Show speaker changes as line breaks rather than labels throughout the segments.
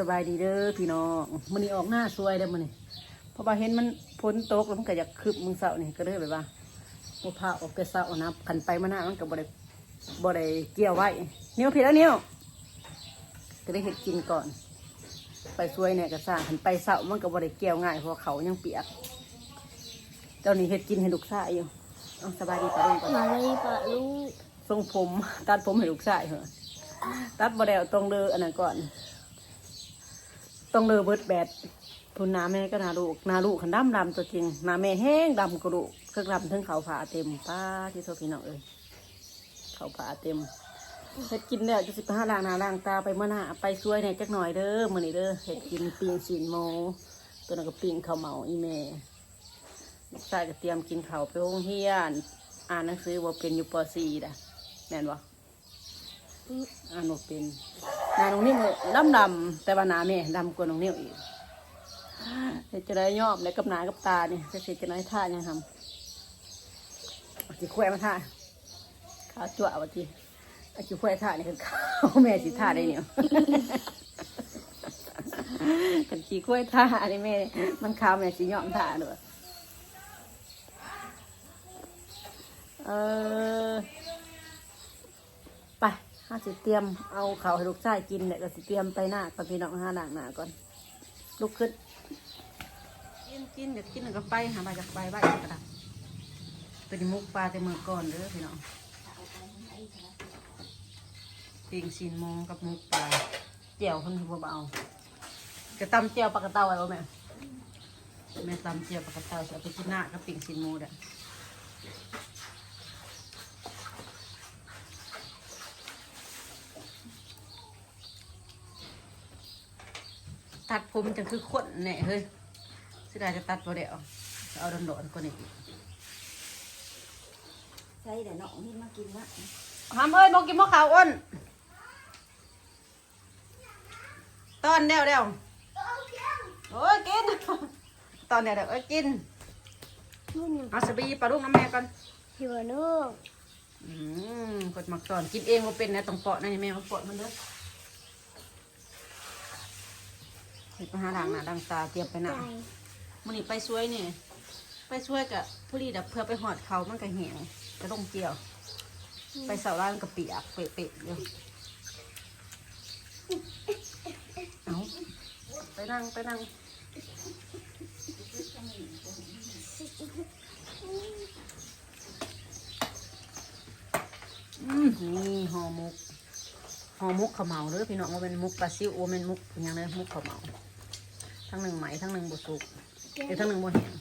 สบายดีเด้อพี่น้องมันนี้ออกหน้าสวยเด้อมันนี่เพราะว่าเห็นมันพ้นตกแล้วมันก็อยากคืบมึงเสานี่ก็เลยแบบว่าโมพาออกแต่เสานะขันไปมาหน้ามันก็บ่ได้บ่ได้เกี่ยวไว้นิ้วผิดแล้วนิ้วก็ได้เห็ดกินก่อน ไปสวยเนี่ยก็สร้างขันไปเสามันก็บ่ได้เกี่ยวง่ายเพราะเขายังเปียกเจ้านี่เห็ดกินให้ลูกชายอยู่เอาสบายดีปะลุงก่อน
มาเลยปะลูก
ทรงผมตัดผมให้ลูกชายเหรอตัดบ่ได้เอาตรงเดออันนั้นก่อน ตรงเดอเบิดแบดทุนนาแม่ก็นาลูกนาลูกขันดำดำตัวจริงนาแม่แห้งดำกระดูกเครื่องดำถึงเขาผ่าเต็มป้าที่โซพี่น้องเอ้ยเขาผ่าเต็มเห็ดกินเนี่ยจะสิบห้าล้างหนาล้างตาไปเมื่อหน้าไปช่วยในอยจักหน่อยเด้อมื้อนี้เด้อเห็ดกินปิ้งสินโมตัวนั้นก็ปิ้งข้าวเหมาอีเมลูกชายก็เตรียมกินข้าวไปโรงเรียนอ่านหนังสือว่าเป็นอยู่ป .4 ด่ะแม่นบ่อ่านบ่เป็น หนาน้องนิ่มดำดำแต่ว่าหนาแม่ดำกว่าน้องนิ่มอีกเฮ็ดจะได้ยอบและกับหนากับตาเนี่ยจะเสร็จจะได้ท่ายังทำจีแควมาท่าขาวจั่วว่าจีเอาจีแควท่านี่คือข้าวแม่สิท่าได้เนี่ยกันขี้ควยท่าอันนี้แม่มันข้าวแม่สิยอมท่าด้วยเออ ห้าสิเตรียมเอาเขาวให้ลูกชายกินเนี่ยก็สิเตรียมไปหน้าก่อนพี่น้องห้าด่างหน้าก่อนลุกขึ้นกินกินเดี๋ยวกินแล้วก็ไปหาใบจากใบใบกระดับเป็นมุกปลาแต่มือก่อนเด้อพี่น้องปิงซีนโมงกับมุกปลาเจียวคนเบาๆจะตำเจียวปลากระเต้าไว้บ่แม่แม่ตำเจียวปลากระเต้าจะเอาไปกินหน้ากับปิงซีนโมเด้อ ตัดผมจังคือขนแหน่เฮ้ยสิได้จะตัดบ่ได้เอาจะเอาดอนๆกว่านี้อีก
ใช่แต่น้องที่มากินละ
หามเอ้ยบอกกินมะขาวอ้นตอนเดียวเดียวโอ้ยกิน ตอนเดียวเดียวเอ้ยกิน
นู่น
เอาสบีปลาลูกน้ำแม่ก่อน
หิวลูก
อืมกดหมักตอนกินเองว่าเป็นนะต้องเปาะนะนี่แม่เขาเปาะมันเด้อ เห็ดมาหาด่างหนาด่างตาเตรียมไปหนามันนี่ไปช่วยนี่ ไปช่วยกับผู้รีดับเพื่อไปหอดเขามันก็แหงจะต้องเกี่ยว ไปเสาร้านกับเปียกเปะๆอยู่เอาไปนั่งไปนั่งนี่ห่อหมกห่อหมกขาวเหมาเด้อพี่น้องว่าเป็นมุกปลาซิวโอเป็นมุกอย่างไรมุกขาวเหมา ทั้งหนึ่งไหมทั้งหนึ่งบุสุกเดี๋ยวทั้งหนึ่งบแหง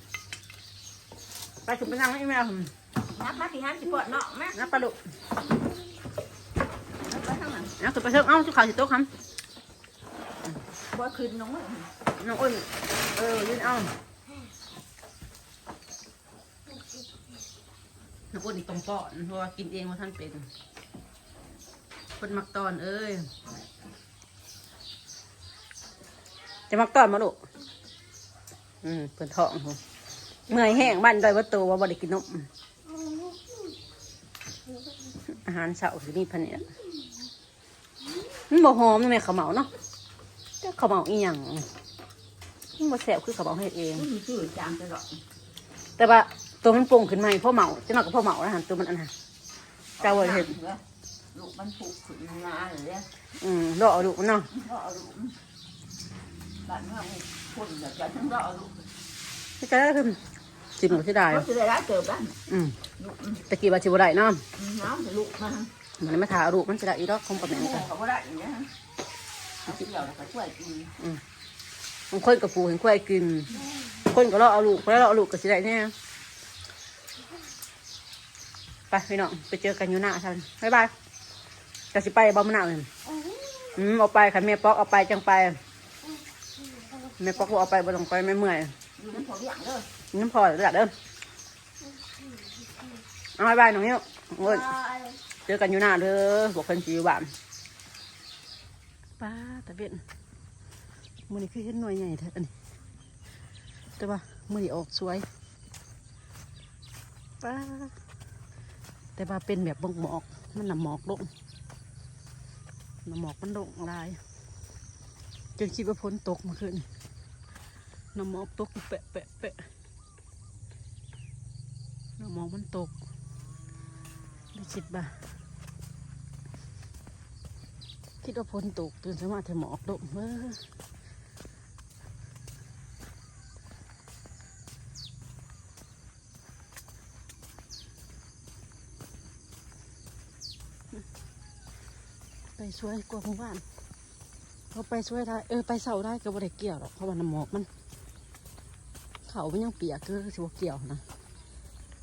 ไปถึงไปนั่งไม่แม่ผม
นับมาที่ห้าสิบปอดเนาะแม่
นับปลาดุก
ไปข้างหลัง
นับถึงไปเชิงเอ้าชุดขาวสิโต๊ะค
บ่คืนน้องมั้งำ
น้องอ้นเออยืนเอาน้องอ้นนี่ตรงปอนเพราะว่ากินเองว่าท่านเป็นคนมักตอนเอ้ย จะมักตอนมาลูกอืมเปิดท้องหัวเมื่อยแห้งบ้านดอยวัดโตว่าบ่ได้กินนมอาหารเช้าคือนี่พันเนี่ยมันบ่หอมนะแม่ข้าวเหมาเนาะแต่ข้าวเหมาอีหยังมันบ่แซ่บคือข้าวเหมาเฮ็ดเอง
มีชื่อจางตลอด
แต่ว่าตัวมันโป่งขึ้นมาพ่อเหมาจะนอกกับพ่อเหมาแล้วหันตัวมันอันน่ะเจ้าเว้ยเห็น
ลูกมันผูกขึ้นมาเลยเนี่ย
อืมรอเอาดูมันเนาะ
ก็เอาลูก บ้านเมืองคนอยากจะทั้งรอลูก
ที่จะได้คือจิมหรือที่ได้
เขาจะได้รับเกิดบ้าน
อืม
ลูก
ตะกี้ว่าจิบได้เนาะ
น้ำลูกมา
มันไม่ทาอาดูมันจะได้อีดอกคงกับแม่
แม่
กัน
เขาก็ได้อย่างเงี้ยเขาเกี่ยวแล้วก็ช่วยกิน
บางคนกับปูเห็นควายกินคนก็รอเอาลูกแล้วรอเอาลูกก็สิได้เนี่ยไปพี่น้องไปเจอกันอยู่หน้าท่านบ๊ายบายจะสิไปบ้ามะนาวเลยอืมเอาไปค่ะแม่ป๊อกเอาไปจังไป แม่ป๊อกบอกเอาไปบ่ต้องไปไม่เมื่อย
อยู่น้ำพอเลี้ยงเด้อ
น้ำพอเดือดเด้อเอาบายบายน้องนิ้วโอ้ยเจอกันอยู่หน้าเด้อบอกคนจีอยู่บ้านป้าตะเบ็นมือนี้คือเห็นหน่วยใหญ่แท้อันนี้แต่ว่ามือนี้ออกสวยป้าแต่ว่าเป็นแบบบงหมอกมันหนำหมอกลงหนำหมอกมันลงลายจนคิดว่าฝนตกเมื่อคืน น้ำหมอกตกแปะแปะแปะน้ำหมอกมันตกไม่คิดบ่าคิดว่าฝนตกตื่นสมาธิหมอกตกเออไปช่วยกว่าหมู่บ้านเขาไปช่วยได้เออไปเสาได้ก็บ่ได้เกี่ยวหรอกเพราะว่าน้ำหมอกมัน เขามันยังเปียกก็สิวเกี่ยวนะ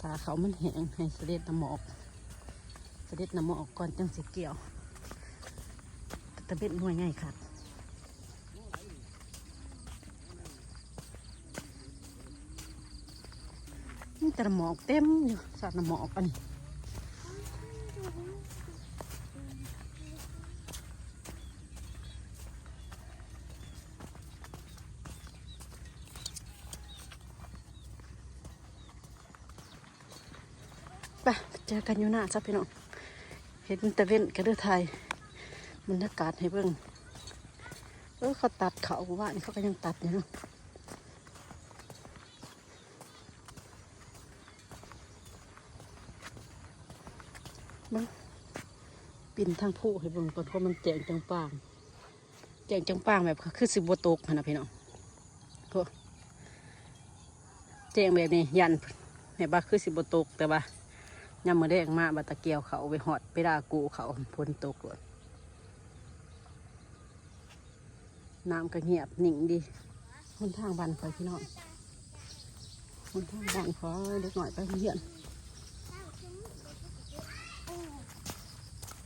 ถ้าเขามันแห้งให้เสด็จน้ำหมอกเสด็จน้ำหมอกก่อนจังสิเกี่ยวตะเบ็ดหน่วยง่ายค่ะนี่แต่น้ำหมอกเต็มอยู่สัตว์น้ำหมอกอันนี้ ไป เจอกันอยู่หน้าจ้ะพี่น้องเห็นตะเว้นกระเดือไทยบรรยากาศให้เบิ่งเออเขาตัดเขาหมู่บ้านเขาก็ยังตัดอยู่เนาะบังปิ่นทางผู้ให้เบิ่งก่อนเพราะมันแจงจังปางแจงจังปางแบบคือสิบวตกนะพี่น้องพวกแจงแบบนี้ยันแม่บ้าคือสิบวตกแต่ว่า ยามมือแดงมาบัตะเกียวเขาไปหอดไปดากูเขาพ้นตกเลยน้ำก็เงียบหนิ่งดีคนทางบ้านคอยพี่น้องคนทางบ้านคอยเด็กหน่อยไปเรียน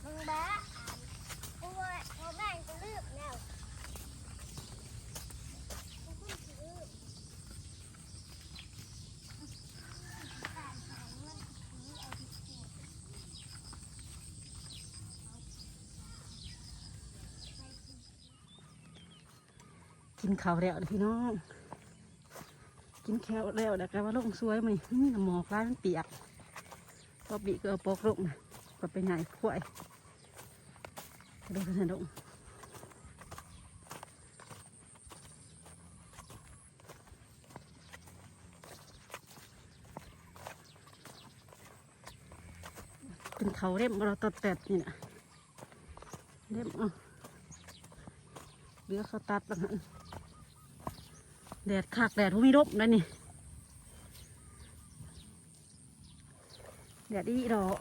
มึงบ้ากูว่าพอบ้านกูลืมแล้ว
กินข้าวแล้วพี่น้อง กินแควแล้วแต่ก็ว่าลงสวยมันนี่หมอกร้ายมันเปียกพอบีก็ปอกลงนะก็ไปไหนขวยดูกันนะดงเป็นเขาเล่มเราตัดแตดนี่นะเล่มอะเหลือเขาตัดแล้วหั่น แดดขากแดดพวกมีรบนั่นนี่แดดดีดอก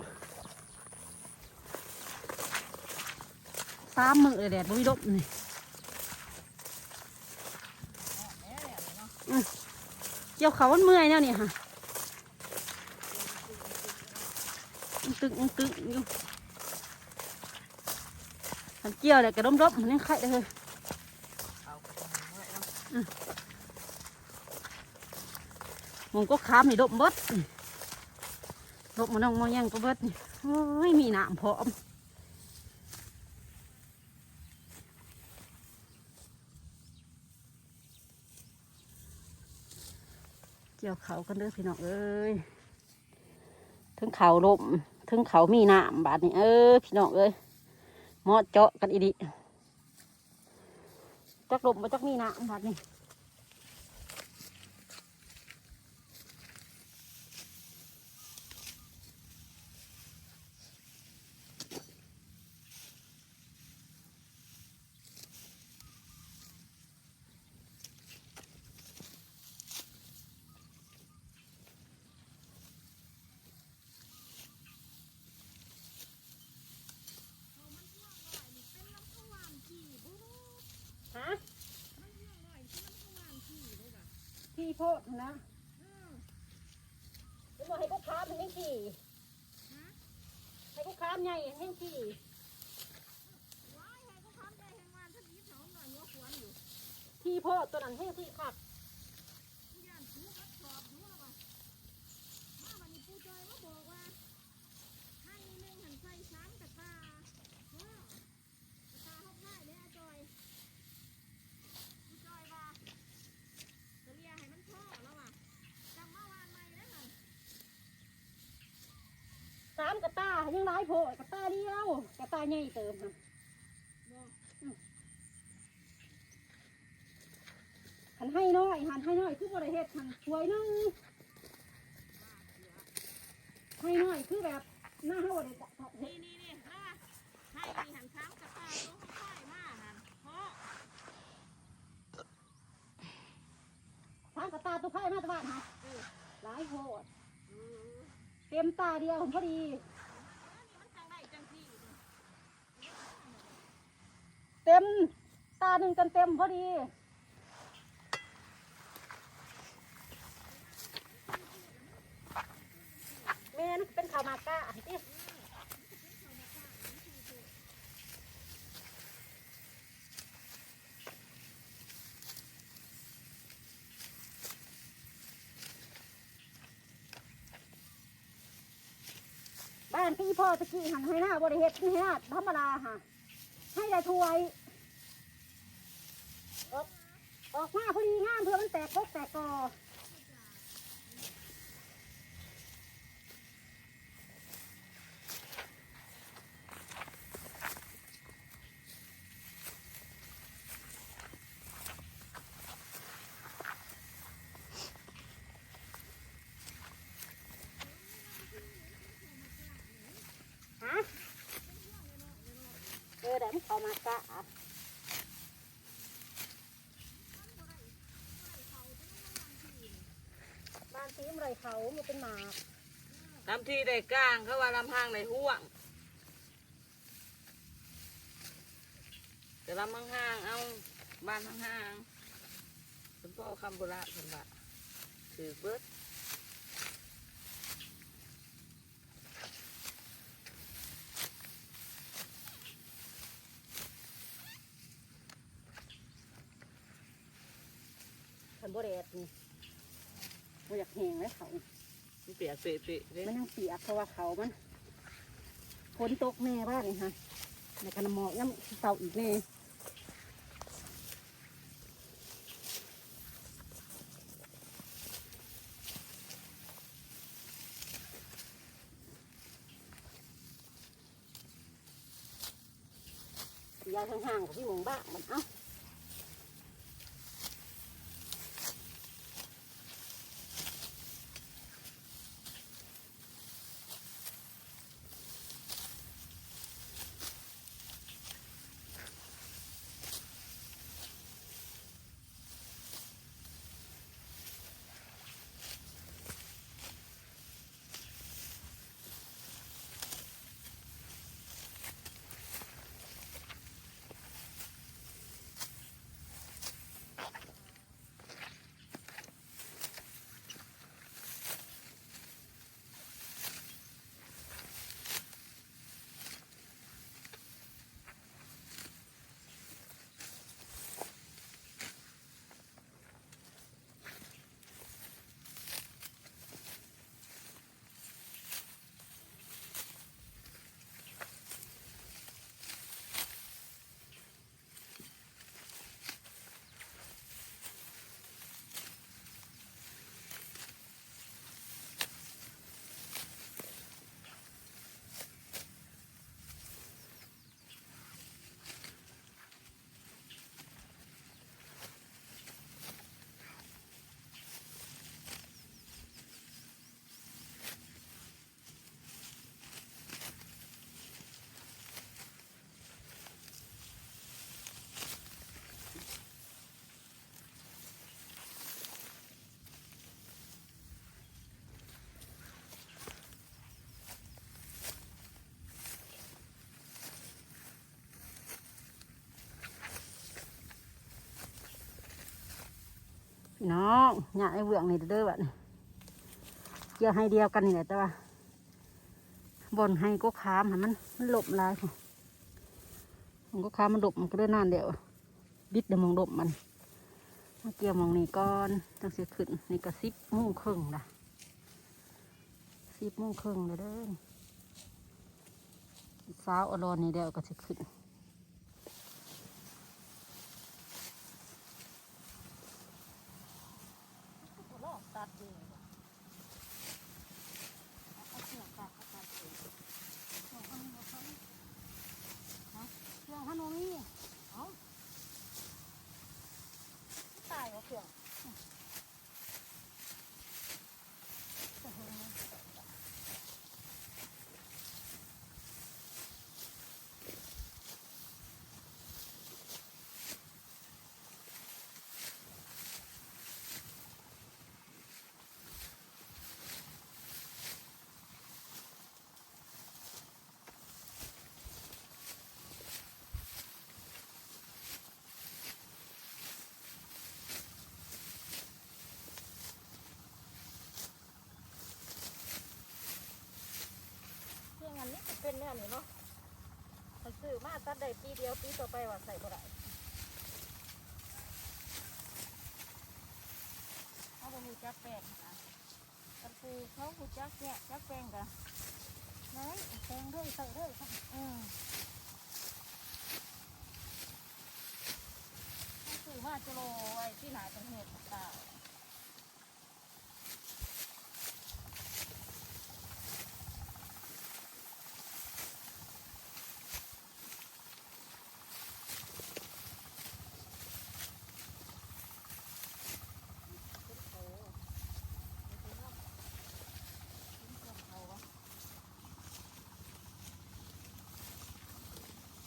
สามมือแดดพวกมีรบนี่เกี่ยวเขาวันเมื่อยแล้วนี่ค่ะตึงตึงอยู่เกี่ยวเลยกระดมรบมันยังไข่เลย
เอาไปทำเมื่อยเนาะ
มงก็ค้ามนี่ดมเบิดดมมันต้องมาย่งก็เบิดนี่โอ้ยมีหนามพร้อมเกี่ยวเขากันเด้อพี่น้องเอ้ยถึงเขาลมถึงเขามีหนามบาดนี้เออพี่น้องเอ้ยมอเจาะกันอีดิจักลมมาจักมีหนามบาดนี้ ฮะขี่ โพดนะเป็นว่าให้กูค้ามมันยังขี่ให้กูค้ามใหญ่ยังขี่ขี่โพดตัวนั้นให้ขี่ขับ กระตายังร้ายโพกระตาเดียวกระตาใหญ่เติมค่ะหันให้น้อยหันให้น้อยคือบ่ได้เฮ็ดหันช่วยนึงให้น้อยคือแบบหน้าเฮาบ่ได้เฮ็ด
นี่นี่นี่นะให้หันช้างกระตายลงค่อยมาหันเพราะ
ทางกระตาตัวไผ่มาตะบ้านฮะหลายโหดเต็มตาเดียวผมพอดี
มันจังได้จังที่
เต็ม ตาหนึ่งกันเต็มพอดีแม่นเป็นข่าวมากะที่บ้านพี่พ่อตะกี้หันให้หน้าบริเฮ็ดให้หน้าธรรมดาค่ะ ให้ได้ถ้วย ออกมาพอดีงามเพื่อมันแตกพกแตกกอฮะเออเดี๋ยวมันเข้ามากะ บ้านซีมไรเขามันเป็นหมาก
ทำที่ได้กลางเขาว่าลำพังในห่วง แต่ลำห่างๆเอาบ้านห่างๆคุณพ่อคำโบราณคุณว่าถือเบิด
ขันโบเรดนี่ มันอยากแห้งเลยเขา
มันเปียกเปะๆเลย
มันยังเปียกเพราะว่าเขามันฝนตกแน่บ้านนี่ฮะในกันหมอกน้ำเต่าอีกแน่ยายห่างๆกับพี่หมงบ้างมันเอ้า พี่น้องหยาไอ้เบืองนี่เด้อบัดนี้เกี่ยวให้เดียวกันนี่แหละแต่ว่าบนให้ก็ขามมันมันหลบลายมันก็ขามมันหลบมันก็เดินนานเดียวบิดเดี๋ยวมองหลบมันมาเกี่ยวมองนี่ก่อนจังเสียขึ้นนี่ก็สิบโมงครึ่งละสิบโมงครึ่งเลยเด้อสาวอรอนนี่เดียวก็จะขึ้น ตัดเองเอาเชือกตัดเอาตัดเองเชือกมันบ่ทันฮะเชือกมันบ่มีเอ้าตายบ่
เครื่องเครื่องอันนี้จะ เป็นแนวนี้เนาะมันซื้อมาตัดได้ปีเดียวปีต่อไปว่าใส่บ่ได้เขาบ่ฮู้จักแป้งนะกันคือเขาฮู้จักเนี่ยจักแป้งกะไหนแป้งเรื่อยใส่เรื่อยค่ะอืมเขาซื้อมาจะโลไว้ที่ไหนเประเทศต่างๆ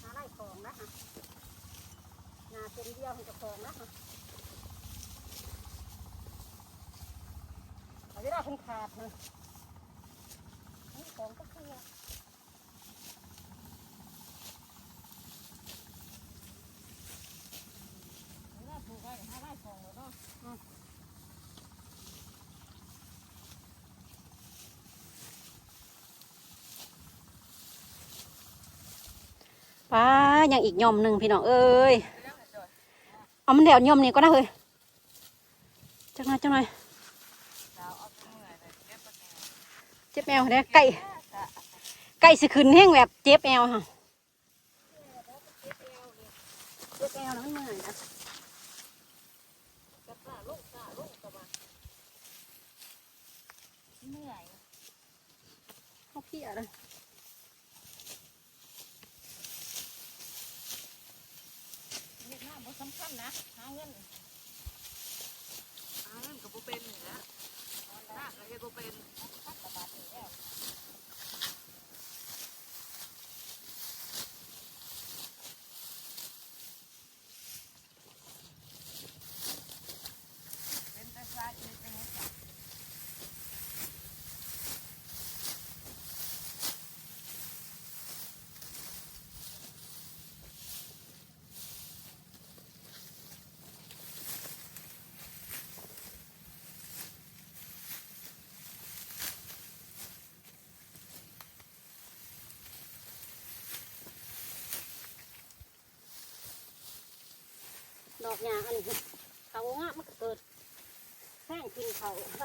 หาไร่ของนะฮะนาเป็นเดียวให้กับของนะฮะเอาเวลาเพิ่นขาดนะนี่ของก็คือเวลาถูกไว้หาไร่ของเลยเนาะอืม
ป้ายังอีกย่อมหนึ่งพี่น้องเอ้ย เอามันเดี๋ยวย่อมนี่ก็ได้เลยจังหน่อยจังหน่อยเจ็บแอวเด้อไก่ไก่สิขึ้นแห้งแบบเจ็บแอวค่ะเจ็บแอวแล้วมันเมื่อยนะ
เหนื่อย
เขาเพียเลย
ฮ็ดงานบ่สำคัญนะหาเงิน
อ้าวนั่นก็บ่เป็นนี่แหละหน้าก็เฮ็ดบ่เป็น
พันกว่าบาทนี่แล้ว
เป็นแต่สาเหตุเป็นหยังจ้ะ
ดอกหญ้าอันนี้เขางามันก็เกิดแห้งขึ้นเขาไป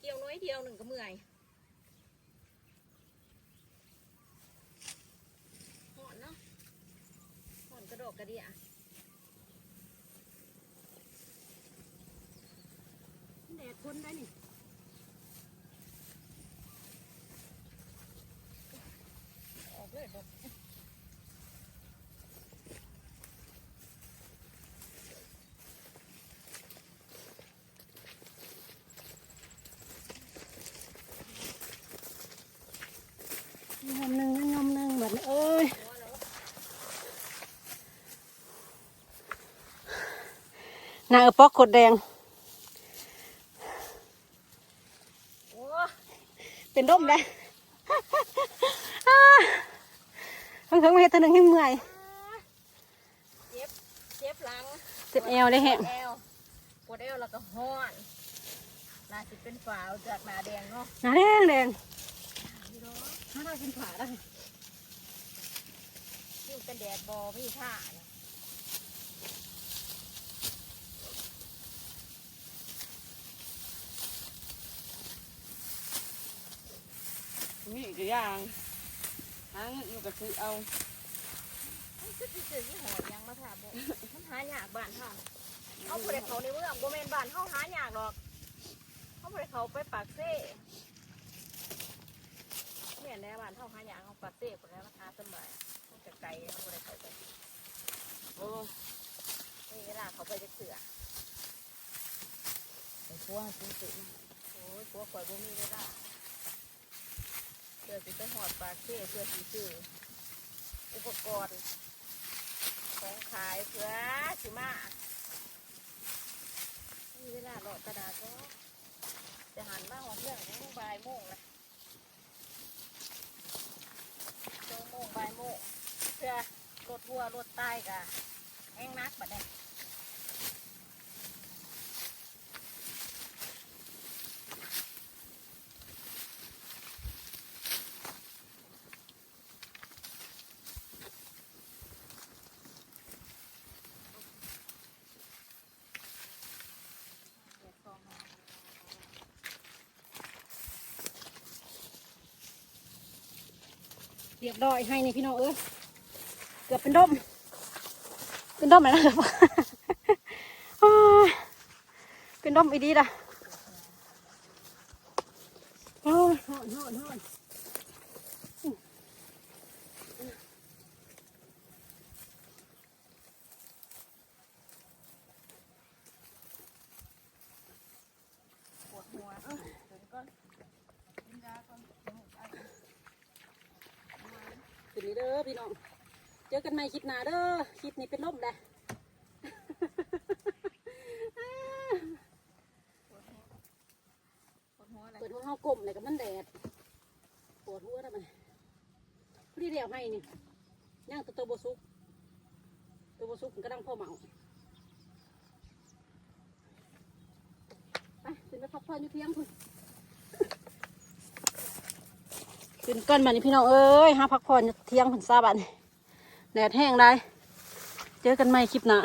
เกี่ยวน้อยเดียวหนึ่งก็เมื่อยหอนเนาะหอนกระดกกระเดียแดดทนได้นี่
ออกเลยบอก
ยอมหนึ่งนะยอมหนึ่งเหมือนเอ้ย นางเออปอกกดแดง
โอ้
เป็นร่มได้ทั้งทั้งมาเฮ็ดตัวหนึ่งให้เมื่อย
เจ็บ เจ็บหลัง
เจ็บเอวได้แฮะ
ปวดเอวปวดเอวแล้วก็ห้อนน่าสิเป็นฝาวจากหนาแดงเนาะ
หนาแดงแดงถ้าเรากินขาได้
ยิ่งเป็นแดดบอพี่ท่าเนี่ย
มีอีกอย่างหาเงินอยู่กับซื้อเอา
มันคือสิซื้อที่หอยยังมาถามบอกมันหายากบ้านเฮาเอาผู้ใดเขาในเมืองบ่แม่นบ้านเฮาหายากดอกเอาผู้ใดเขาไปปากเซ่แม่นแน่บ้านเฮาหายากเฮาปากเซ่พุ่นแล้วมาหาสบายมันจะไกลเอาผู้ใดเขาไป
โอ้
นี่เวลาเขาไปจะเสือ
ไปทั่วซื้อซื้อ
โอ้ยพวกข่อยบ่มีเวลา เสือสิไปหอดปลาเซ่เสือสิซื้ออุปกรณ์ ของขายเพื่อสิมามีเวลาหลอดกระดาษก็จะหันมาหอดเรื่องของบ่ายโมงละสองโมงบ่ายโมงเพื่อรถทัวร์รถใต้กะแห้งนักบัดนี้
รียบร้อยให้นี่พี่น้องเอ้ยเกือบเป็นด้อมเป็นด้อมแล้วนะครับอ้ายเป็นด้อมอีดีล่ะโอ้ยหอนหอนหอน
ปวดหัวเออถึงก่อนกินยาก่อนจมูกอัก
คืนนี้เด้อ พี่น้อง เจอกันใหม่คลิปหน้าเด้อ คลิปนี้เป็นร่มแหละ
ปวดหัวอะไร
เปิดหัวเฮากลมเลยกับมันแดดปวดหัวทำไมพอดีเดียวให้นี่ย่างตัวโตวบสุก ตัวบสุกมันก็ดังพ่อเหมาไปขึ้นไปพักผ่อนอยู่เที่ยงคุณขึ้น ก่อนมานี่พี่น้องเอ้ยหาพักผ่อนเที่ยงผนซาบันแดดแห้งได้เจอกันใหม่คลิปหน้า